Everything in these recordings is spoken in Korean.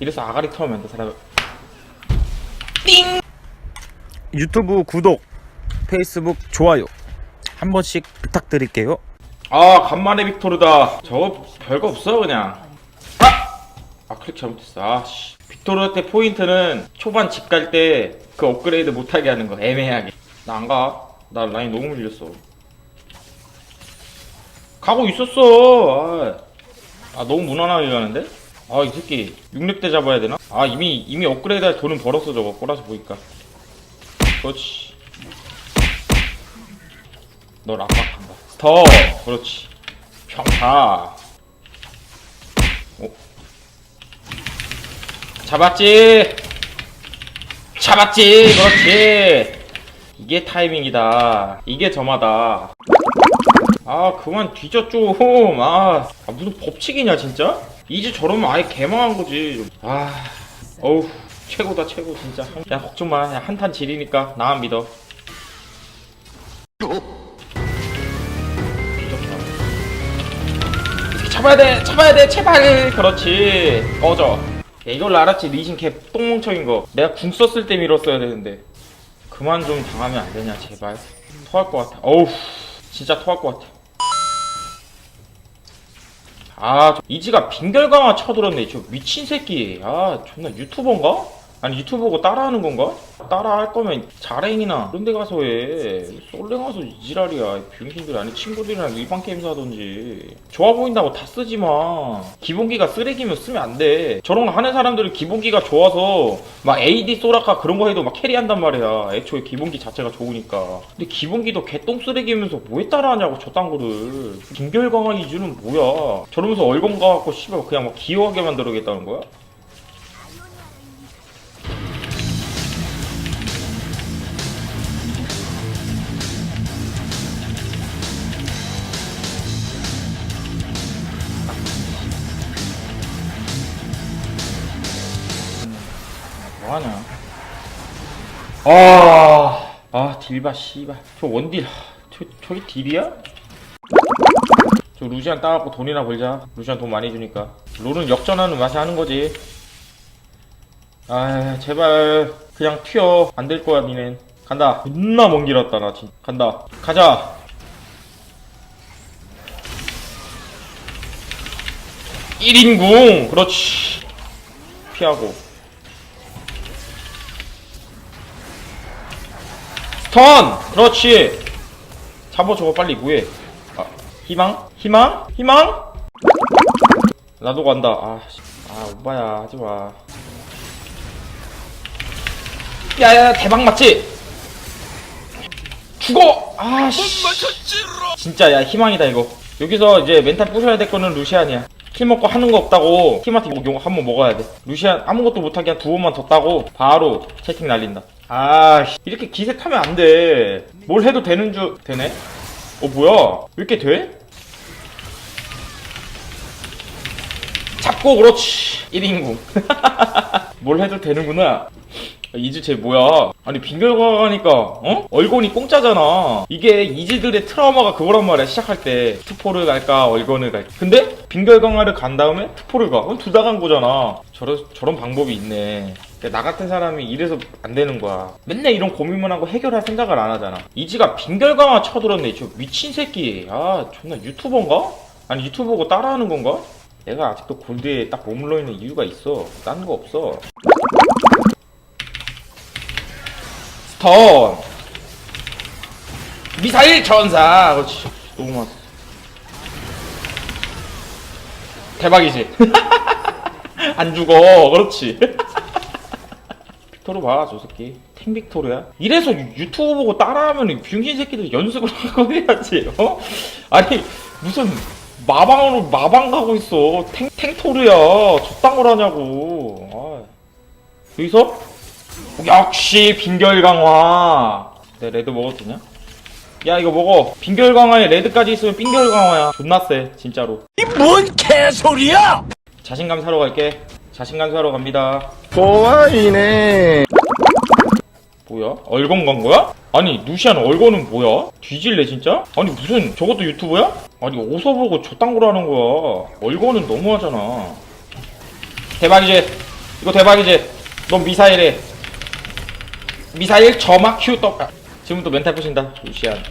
이래서 아가리 털면 안돼 사람. 유튜브 구독, 페이스북 좋아요 한 번씩 부탁드릴게요. 아 간만에 빅토르다. 저거 별거 없어 그냥. 아! 아 클릭 잘못했어. 아씨. 빅토르 때 포인트는 초반 집 갈 때 그 업그레이드 못하게 하는 거 애매하게. 나 안 가. 나 라인 너무 밀렸어. 가고 있었어. 아, 아 너무 무난하게 가는데 아 이 새끼 6렙 때 잡아야 되나 아 이미 이미 업그레이드 할 돈은 벌었어 저거 꼬라서 보니까 그렇지 널 압박한다. 스톱! 그렇지. 평타. 오. 잡았지! 잡았지! 그렇지! 이게 타이밍이다. 이게 점하다. 아, 그만 뒤져 좀. 아, 아, 무슨 법칙이냐, 진짜? 이제 저러면 아예 개망한 거지. 아, 어우, 최고다, 최고, 진짜. 야, 걱정 마. 야, 한탄 지리니까 나만 믿어. 잡아야 돼, 잡아야 돼, 제발. 그렇지. 꺼져. 야, 이걸 알았지, 리신 캡 똥멍청인 거. 내가 궁 썼을 때 밀었어야 되는데. 그만 좀 당하면 안 되냐, 제발. 토할 것 같아. 어우, 진짜 토할 것 같아. 아, 저 이지가 빙결 강화 쳐들었네. 저 미친 새끼. 아, 존나 유튜버인가? 아니 유튜버고 따라하는 건가? 따라 할 거면 자랭이나 그런 데 가서 해. 솔랭 가서 이지랄이야. 병신들 아니 친구들이랑 일반 게임사 하던지. 좋아 보인다고 다 쓰지 마. 기본기가 쓰레기면 쓰면 안 돼. 저런 거 하는 사람들은 기본기가 좋아서 막 AD 소라카 그런 거 해도 막 캐리한단 말이야. 애초에 기본기 자체가 좋으니까. 근데 기본기도 개똥 쓰레기면서 뭐에 따라하냐고 저딴 거를. 김결강화 이주는 뭐야. 저러면서 얼건 가갖고 씨발 그냥 막 기여하게 만들어겠다는 거야? 뭐하냐? 아, 아, 딜바, 씨발. 저 원딜, 하, 저, 저기 딜이야? 저 루시안 따갖고 돈이나 벌자. 루시안 돈 많이 주니까. 롤은 역전하는 맛이 하는 거지. 아, 제발. 그냥 튀어. 안 될 거야, 니넨. 간다. 존나 먼길 왔다, 나 진. 간다. 가자. 일인궁 그렇지. 피하고. 턴! 그렇지! 잡아 저거 빨리 뭐해 아, 희망? 희망? 희망? 나도 간다 아, 씨. 아 오빠야 하지마 야야야 대박 맞지? 죽어! 아씨 진짜 야 희망이다 이거 여기서 이제 멘탈 부셔야 될 거는 루시안이야 킬 먹고 하는 거 없다고 팀한테 용 한번 먹어야 돼 루시안 아무것도 못하게 한 두 번만 더 따고 바로 채팅 날린다 아 씨, 이렇게 기세 타면 안 돼 뭘 해도 되는 줄 되네? 어 뭐야? 왜 이렇게 돼? 잡고 그렇지. 1인궁 뭘 해도 되는구나 이즈 쟤 뭐야? 아니 빙결가 가니까 어? 얼건이 공짜잖아. 이게 이즈들의 트라우마가 그거란 말이야 시작할 때. 투포를 갈까 얼건을 갈까. 근데 빙결강화를 간 다음에 투포를 가. 둘 다 간 거잖아. 저런, 저런 방법이 있네. 그러니까 나 같은 사람이 이래서 안 되는 거야. 맨날 이런 고민만 하고 해결할 생각을 안 하잖아. 이즈가 빙결강화 쳐들었네 저 미친 새끼. 아 존나 유튜버인가? 아니 유튜버고 따라하는 건가? 내가 아직도 골드에 딱 머물러 있는 이유가 있어. 딴 거 없어 스턴 미사일 전사. 그렇지. 너무 많아. 대박이지? 안 죽어. 그렇지. 빅토르 봐저 새끼. 탱 빅토르야. 이래서 유- 유튜브 보고 따라하면 병신 새끼들 연습을 하고 해야지 어? 아니 무슨 마방으로 마방 가고 있어. 탱, 탱토르야. 저딴 걸 하냐고. 아. 여기서 역시 빈결 강화. 내 레드 먹어도 되냐? 야 이거 먹어. 빈결 강화에 레드까지 있으면 빈결 강화야. 존나 세 진짜로. 뭔 개소리야! 자신감 사러 갈게. 자신감 사러 갑니다. 좋아이네. 뭐야? 얼건 간 거야? 아니 루시안 얼건은 뭐야? 뒤질래 진짜? 아니 무슨 저것도 유튜브야? 아니 어디서 보고 저딴 걸 하는 거야? 얼건은 너무하잖아. 대박이지. 이거 대박이지 넌 미사일에 미사일 점막 큐 떡. 아, 지금부터 멘탈 부신다. 루시안.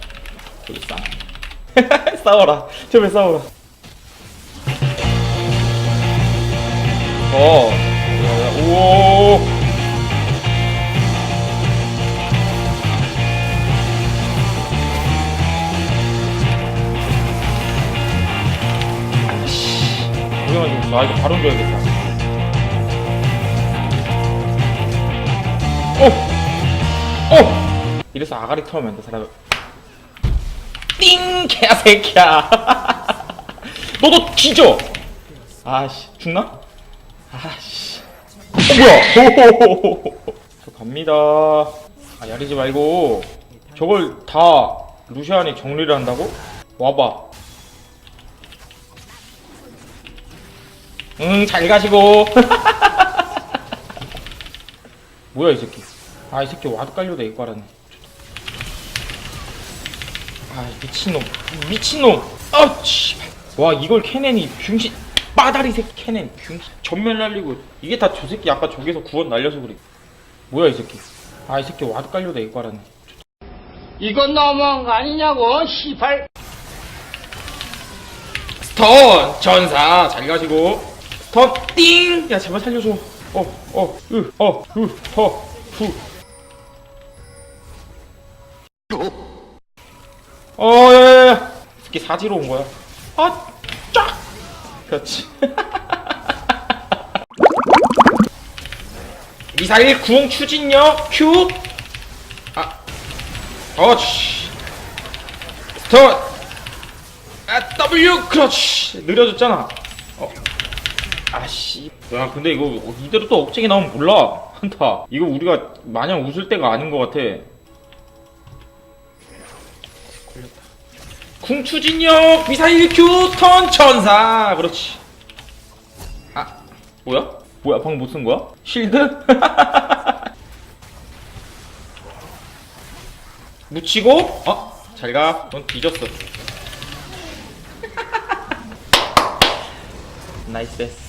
싸워라. 제발 싸워라. 어. 그래가지고 나 이거 바로 줘야겠다. 오! 오! 이래서 아가리 털면 돼, 사람. 띵! 개새끼야! 너도 뒤져! 아씨, 죽나? 아씨. 어, 뭐야! 저 갑니다. 아, 야리지 말고. 저걸 다 루시안이 정리를 한다고? 와봐. 응, 잘 가시고. 뭐야, 이 새끼. 아, 이 새끼 와드 깔려다 이거 알았네. 아, 미친놈. 미친놈. 아, 씨발. 와, 이걸 캐넨이 병신. 빠다리 새끼 캐넨. 병신. 전멸 날리고. 이게 다 저 새끼 아까 저기서 구원 날려서 그래. 뭐야, 이 새끼. 아, 이 새끼 와드 깔려다 이거 알았네. 이건 너무한 거 아니냐고, 시발. 스턴 전사 잘 가시고 스턴 띵! 야 제발 살려줘 어 어 으 어 으허후 어 야 야야 새끼 사지로 온 거야. 아 쫙 그렇지. 미사일 궁 추진력 큐 아, 어치 스턴. 아 W. 그렇지. 느려졌잖아. 어. 아씨. 야 근데 이거 이대로 또 억제기 나오면 몰라. 한타. 이거 우리가 마냥 웃을 때가 아닌 것 같아 궁추진력 미사일 큐턴 천사. 그렇지. 아 뭐야? 뭐야 방금 못 쓴 거야? 실드? 묻히고 어 잘가. 넌 뒤졌어. 나이스 베스